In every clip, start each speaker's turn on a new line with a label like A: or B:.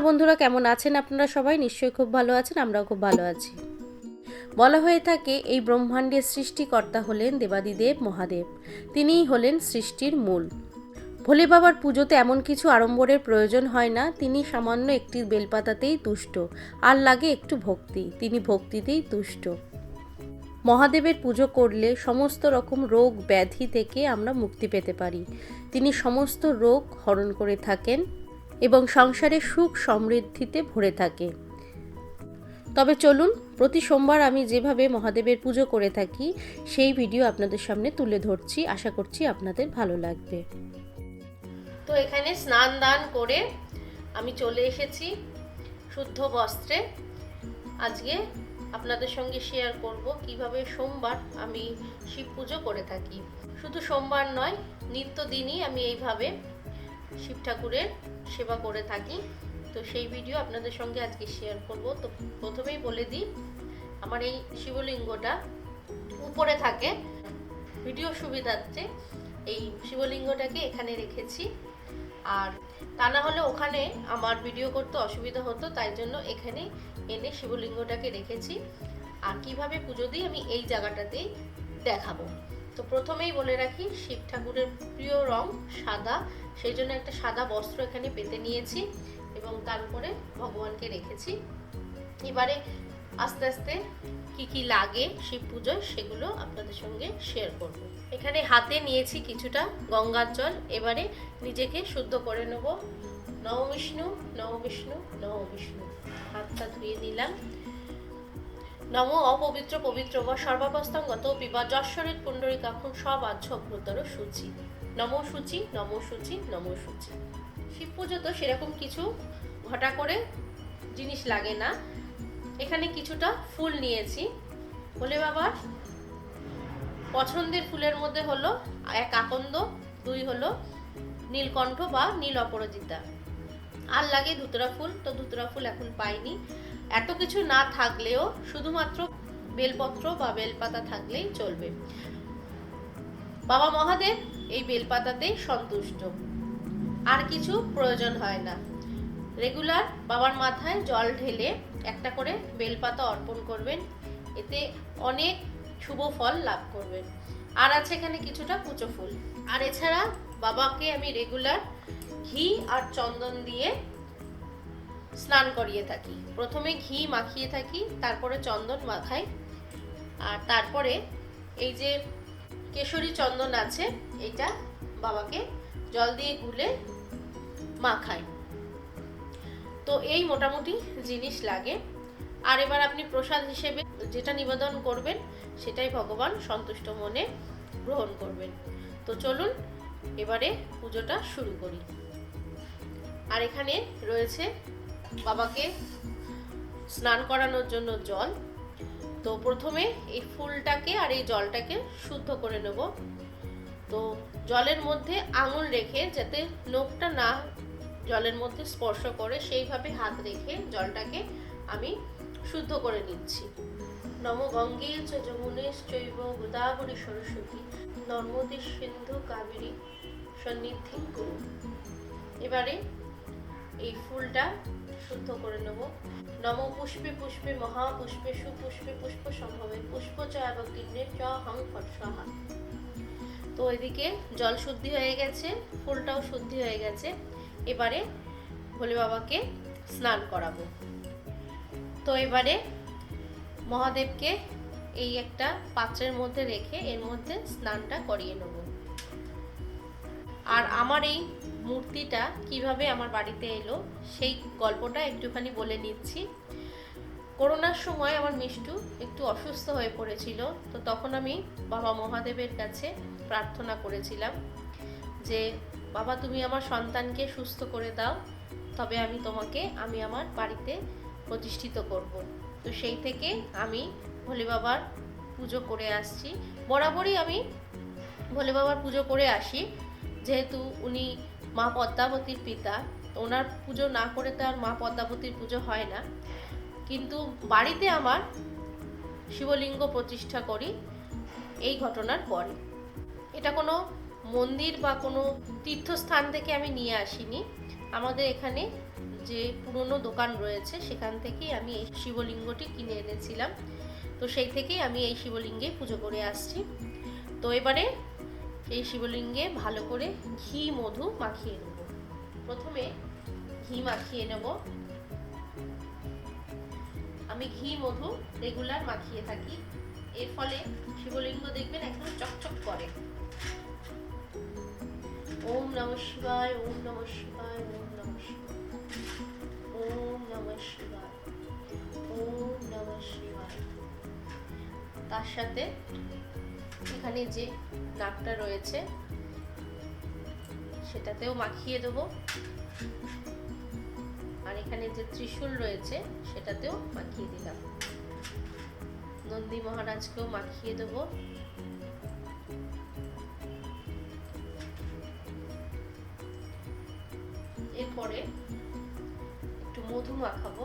A: বন্ধুরা, কেমন আছেন আপনারা সবাই? নিশ্চয়ই খুব ভালো আছেন, আমরাও খুব ভালো আছি। বলা হয়ে থাকে, এই ব্রহ্মাণ্ডের সৃষ্টিকর্তা হলেন দেবাদিদেব মহাদেব। তিনিই হলেন সৃষ্টির মূল। ভোলে বাবার পুজোতে এমন কিছু আড়ম্বরের প্রয়োজন হয় না, তিনি সামান্য একটি বেলপাতাতেই তুষ্ট। আর লাগে একটু ভক্তি, তিনি ভক্তিতেই তুষ্ট। মহাদেবের পুজো করলে সমস্ত রকম রোগ ব্যাধি থেকে আমরা মুক্তি পেতে পারি। তিনি সমস্ত রোগ হরণ করে থাকেন। এবং সংসারে সুখ সমৃদ্ধিতে ভরে থাকে। তবে চলুন, প্রতি সোমবার আমি যেভাবে মহাদেবের পুজো করে থাকি, সেই ভিডিও আপনাদের সামনে তুলে ধরছি। আশা করছি আপনাদের ভালো লাগবে। তো এখানে স্নান দান করে আমি চলে এসেছি শুদ্ধ বস্ত্রে। আজকে আপনাদের সঙ্গে শেয়ার করব কীভাবে সোমবার আমি শিব পুজো করে থাকি। শুধু সোমবার নয় নিত্যদিনই আমি এইভাবে শিব ঠাকুরের সেবা করে থাকি। তো সেই ভিডিও আপনাদের সঙ্গে আজকে শেয়ার করব। তো প্রথমেই বলে দিই, আমার এই শিবলিঙ্গটা উপরে থাকে। ভিডিও সুবিধার্থে এই শিবলিঙ্গটাকে এখানে রেখেছি। আর তা না হলে ওখানে আমার ভিডিও করতে অসুবিধা হতো, তাই জন্য এখানে এনে শিবলিঙ্গটাকে রেখেছি। আর কীভাবে পুজো দিই আমি এই জায়গাটাতেই দেখাবো। তো প্রথমেই বলে রাখি, শিব ঠাকুরের প্রিয় রং সাদা। সেই জন্য একটা সাদা বস্ত্র এখানে পেতে নিয়েছি এবং তার উপরে ভগবানকে রেখেছি। এবারে আস্তে আস্তে কি কি লাগে শিব পুজোয় সেগুলো আপনাদের সঙ্গে শেয়ার করব। এখানে হাতে নিয়েছি কিছুটা গঙ্গার জল। এবারে নিজেকে শুদ্ধ করে নেব। নব বিষ্ণু নব বিষ্ণু নব বিষ্ণু। হাতটা ধুয়ে নিলাম। নম অপবিত্র পবিত্র বা সর্বাবস্থাঙ্গত পিবা যশ্বরের পুণ্ডরিকাক্ষণ সব আচ্ছ অভ্রতর সূচি। নম সূচি নম সূচি নম সূচি। শিব পুজো তো সেরকম কিছু ঘটা করে জিনিস লাগে না। এখানে কিছুটা ফুল নিয়েছি। বলে বাবার পছন্দের ফুলের মধ্যে হলো এক আকন্দ, দুই হলো নীলকণ্ঠ বা নীল অপরাজিতা। আর লাগে ধুতরা ফুল, তো ধুতরা ফুল এখন পাইনি। এত কিছু না থাকলেও শুধুমাত্র বেলপত্র বা বেলপাতা থাকলেই চলবে। বাবা মহাদেব এই বেলপাতাতেই সন্তুষ্ট। আর কিছু প্রয়োজন হয় না। রেগুলার বাবার মাথায় জল ঢেলে একটা করে বেলপাতা অর্পণ করবেন। এতে অনেক শুভ ফল লাভ করবেন। আর আছে এখানে কিছুটা কুচো ফুল। আর এছাড়া বাবাকে আমি রেগুলার ঘি আর চন্দন দিয়ে স্নান করিয়ে থাকি। প্রথমে ঘি মাখিয়ে থাকি, তারপরে চন্দন মাখাই, আর তারপরে এই যে কেশরী চন্দন আছে, এটা বাবাকে জল দিয়ে গুলে মাখাই। তো এই মোটামুটি জিনিস লাগে। আর এবার আপনি প্রসাদ হিসেবে যেটা নিবেদন করবেন, সেটাই ভগবান সন্তুষ্ট মনে গ্রহণ করবেন। তো চলুন, এবারে পুজোটা শুরু করি। আর এখানে রয়েছে বাবাকে স্নান করানোর জন্য জল। তো প্রথমে এই ফুলটাকে আর এই জলটাকে শুদ্ধ করে নেব। তো জলের মধ্যে আঙুল রেখে যাতে নখটা না জলের মধ্যে স্পর্শ করে, সেইভাবে হাত রেখে জলটাকে আমি শুদ্ধ করে নিচ্ছি। নম গঙ্গে চ যমুনেশ চৈব গোদাবরী সরস্বতী, নর্মদী সিন্ধু কাবেরী সন্নিধিং করুন। এবারে এই ফুলটা শুদ্ধ করে নেব। নম পুষ্পে পুষ্পে মহাপুষ্পে সুপুষ্পে পুষ্প সম্ভবে। পুষ্প চ এবং কীর্ণে চ হং ফট স্বাহা। তো এদিকে জল শুদ্ধি হয়ে গেছে, ফুলটাও শুদ্ধি হয়ে গেছে। এবারে ভোলে বাবাকে স্নান করাবো। তো এবারে মহাদেবকে এই একটা পাত্রের মধ্যে রেখে এর মধ্যে স্নানটা করিয়ে নেব। আর আমার এই মূর্তিটা কীভাবে আমার বাড়িতে এলো, সেই গল্পটা একটুখানি বলে নিচ্ছি। করোনার সময় আমার মিষ্টু একটু অসুস্থ হয়ে পড়েছিল, তো তখন আমি বাবা মহাদেবের কাছে প্রার্থনা করেছিলাম যে, বাবা, তুমি আমার সন্তানকে সুস্থ করে দাও, তবে আমি তোমাকে, আমি আমার বাড়িতে প্রতিষ্ঠিত করব। তো সেই থেকে আমি ভোলে বাবার পুজো করে আসছি। বরাবরই আমি ভোলে বাবার পুজো করে আসি, যেহেতু উনি মা পদ্মাবতীর পিতা। ওনার পুজো না করে তো আর মা পদ্মাবতীর পুজো হয় না। কিন্তু বাড়িতে আমার শিবলিঙ্গ প্রতিষ্ঠা করি, এই ঘটনার পরে। এটা কোনো মন্দির বা কোনো তীর্থস্থান থেকে আমি নিয়ে আসিনি। আমাদের এখানে যে পুরনো দোকান রয়েছে, সেখান থেকেই আমি এই শিবলিঙ্গটি কিনে এনেছিলাম। তো সেই থেকেই আমি এই শিবলিঙ্গে পুজো করে আসছি। তো এবারে এই শিবলিঙ্গে ভালো করে ঘি, মধু মাখিয়ে নেব। প্রথমে ঘি মাখিয়ে নেব। আমি ঘি, মধু রেগুলার মাখিয়ে থাকি। এর ফলে শিবলিঙ্গ দেখবেন একদম চকচক করে। ওম নম শিবায়, ওম নম শিবায়, ওম নম শিবায়, ওম নম শিবায়, ওম নম শিবায়। তার সাথে এখানে যে নাকটা রয়েছে, সেটাতেও মাখিয়ে দেবো। আর এখানে যে ত্রিশূল রয়েছে, সেটাতেও মাখিয়ে দিলাম। নন্দী মহারাজকেও মাখিয়ে দেবো। এরপরে একটু মধু মাখাবো।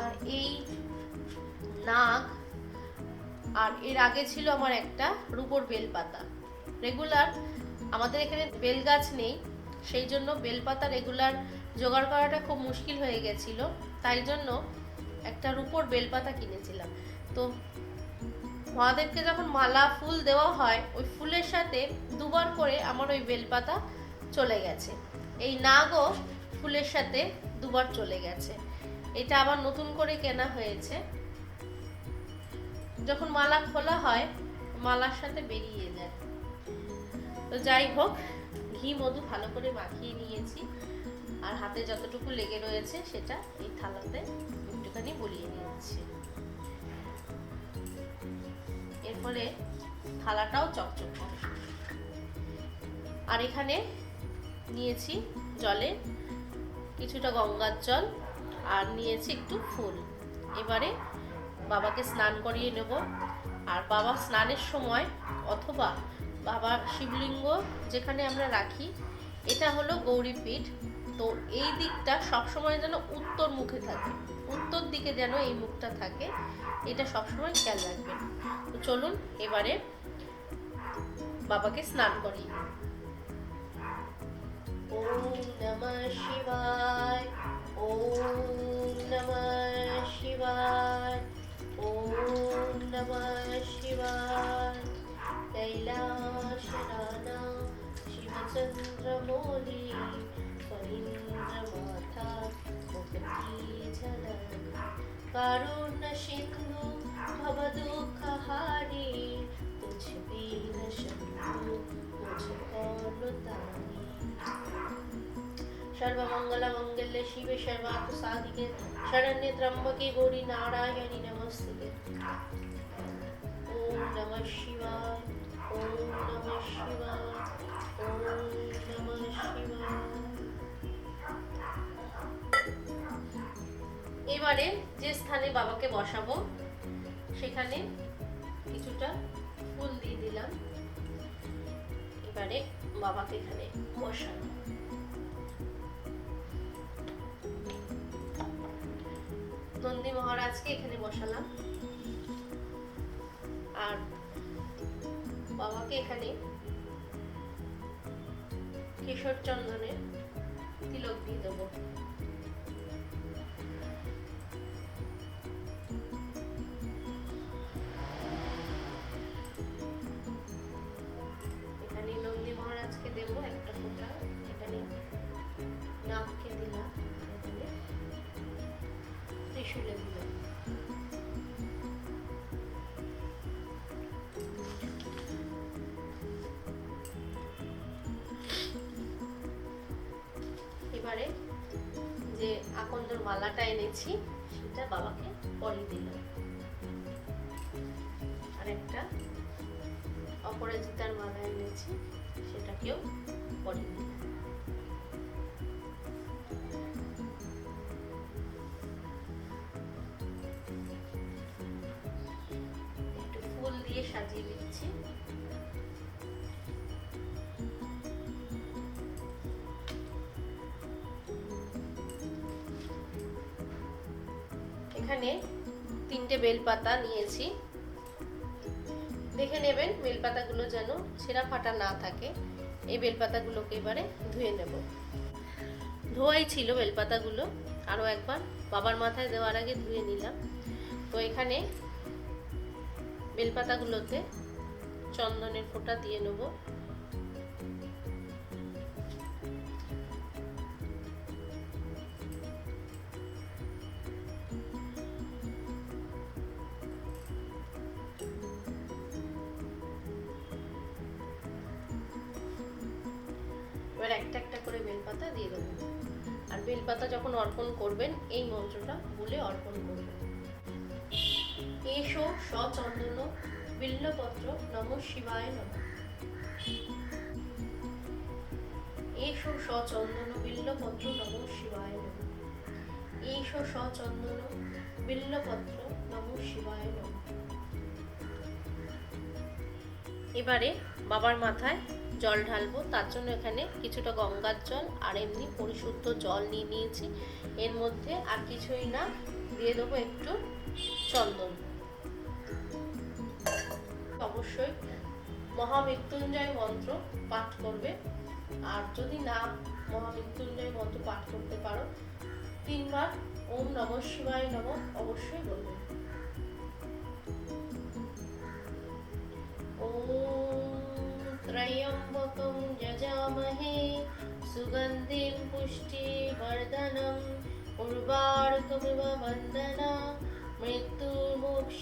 A: আর এই নাগ আর এর আগে ছিল আমার একটা রূপোর বেলপাতা। রেগুলার আমাদের এখানে বেল গাছ নেই, সেই জন্য বেলপাতা রেগুলার জোগাড় করাটা খুব মুশকিল হয়ে গেছিল। তাই জন্য একটা রূপোর বেলপাতা কিনেছিলাম। তো মহাদেবকে যখন মালা, ফুল দেওয়া হয়, ওই ফুলের সাথে দুবার করে আমার ওই বেলপাতা চলে গেছে। এই নাগও ফুলের সাথে দুবার চলে গেছে। এটা আবার নতুন করে কেনা হয়েছে। যখন মালা খোলা হয়, মালার সাথে বেরিয়ে যায়। তো যাই হোক, ঘি, মধু ভালো করে মাখিয়ে নিয়েছি। আর হাতে যতটুকু লেগে রয়েছে, সেটা এই থালাতে একটুখানি বলিয়ে নিয়েছি। এরপরে থালাটাও চকচক করে। আর এখানে নিয়েছি জলে কিছুটা গঙ্গার জল আর নিয়েছি একটু ফুল। এবারে বাবাকে স্নান করিয়ে নেব। আর বাবা স্নানের সময় অথবা বাবা শিবলিঙ্গ যেখানে আমরা রাখি, এটা হলো গৌরীপীঠ। তো এই দিকটা সবসময় যেন উত্তর মুখে থাকে, উত্তর দিকে যেন এই মুখটা থাকে, এটা সবসময় খেয়াল রাখবেন। তো চলুন এবারে বাবাকে স্নান নিই। ওম নমঃ শিবায়। ওম নমঃ শিবায় ওম নমঃ শিবায় কৈলাসনানা শিবচন্দ্রমৌলি ফণীন্দ্রমাথা মুখীঝলন কারুণ সিন্ধু ভবদুঃখহারি তুঝ বীর শম্ভু মুঝ করতানি सर्वमंगल मंगल्य शिवे सर्वार्थ साधिके शरण्य त्र्यंबके गौरी नारायणी नमस्ते ओम नमः शिवाय ओम नमः शिवाय ओम नमः शिवाय এবারে যে স্থানে বাবাকে বসাবো সেখানে কিছুটা ফুল দিয়ে দিলাম এবারে বাবাকে এখানে বসাবো নন্দী মহারাজকে এখানে বসালাম। আর বাবাকে এখানে কেশর চন্দনের তিলক দিয়ে দেবো। এখানে নন্দী মহারাজকে দেবো একটা ফোঁটা। ত্রিশূলে দিলাম এবারে যে আকন্দর মালাটা এনেছি, সেটা বাবাকে পরিয়ে দিলাম। আর একটা অপরাজিতার মালা এনেছি, সেটাকেও পরে নিই এখানে তিনটে বেলপাতা নিয়েছি। দেখে নেবেন বেলপাতাগুলো যেন ছেঁড়া ফাটা না থাকে। এই বেলপাতাগুলোকে এবারে ধুয়ে নেব। ধোয়াই ছিল বেলপাতাগুলো। আরও একবার বাবার মাথায় দেওয়ার আগে ধুয়ে নিলাম। তো এখানে বেলপাতাগুলোতে চন্দনের ফোঁটা দিয়ে নেব। এবার একটা একটা করে বেলপাতা দিয়ে দেবো। আর বেলপাতা যখন অর্পণ করবেন, এই মন্ত্রটা বলে অর্পণ করবেন। এসো সচন্দন বিল্লপত্র নম শিবায় নম। এসো সচন্দন বিল্লপত্র নম শিবায় নম। এসো সচন্দন বিল্লপত্র নম শিবায় নম। এবারে বাবার মাথায় জল ঢালবো, তার জন্য এখানে কিছুটা গঙ্গার জল আর এমনি পরিশুদ্ধ জল নিয়ে নিয়েছি। এর মধ্যে আর কিছুই না, দিয়ে দেবো একটু চন্দন। অবশ্যই মহামৃত্যুঞ্জয় মন্ত্র পাঠ করবে। আর যদি না মহামৃত্যুঞ্জয় মন্ত্র পাঠ করতে পারো, তিনবার ওম নম শিবায় নম অবশ্যই বলবে। त्र्यम्बकं यजामहे, सुगन्धिं पुष्टिवर्धनम् उर्वारुकमिव वन्दना मृत्युर्मोक्ष्यमामृतम्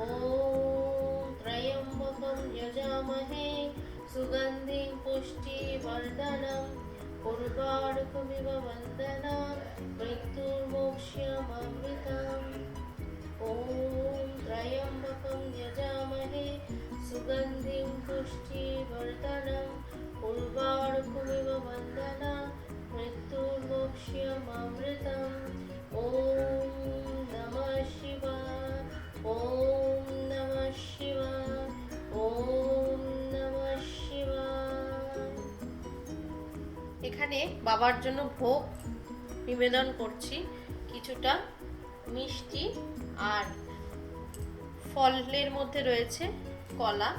A: ॐ त्र्यम्बकं यजामहे, सुगन्धिं पुष्टिवर्धनम् उर्वारुकमिव वन्दना मृत्युर्मोक्ष्यमामृतम् ॐ त्र्यम्बकं यजामहे सुगन्धिं पुष्टिवर्धनम् उर्वारुकमिव वन्दना मृत्युर्मोक्ष्यमामृतम् ॐ नमः शिवाय ॐ नमः शिवाय ॐ नमः शिवाय এখানে বাবার জন্য ভোগ নিবেদন করছি কিছুটা মিষ্টি আর ফলের মধ্যে রয়েছে কলা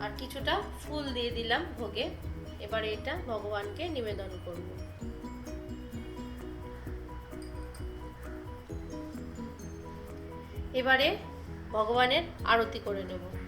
A: আর কিছুটা ফুল দিয়ে দিলাম ভোগে। এবারে এটা ভগবানকে নিবেদন করব। এবারে ভগবানের আরতি করে নেব।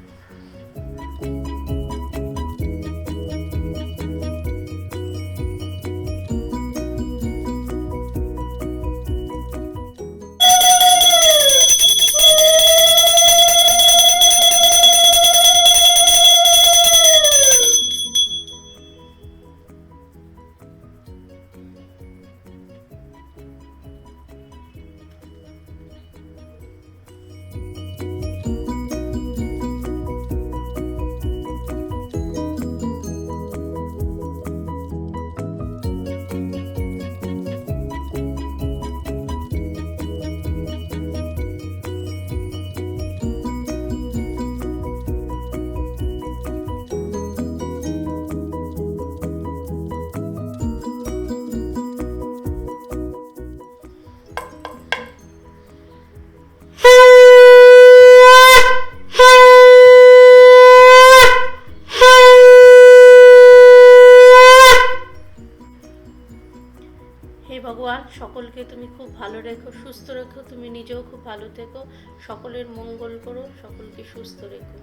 A: সকলকে তুমি খুব ভালো রেখো, সুস্থ রেখো, তুমি নিজেও খুব ভালো থেকো। সকলের মঙ্গল করো, সকলকে সুস্থ রেখো।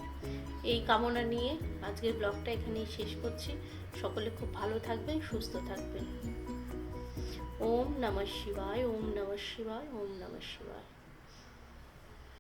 A: এই কামনা নিয়ে আজকের ব্লগটা এখানেই শেষ করছি। সকলে খুব ভালো থাকবেন, সুস্থ থাকবেন। ওম নমঃ শিবায়, ওম নমঃ শিবায়, ওম নমঃ শিবায়।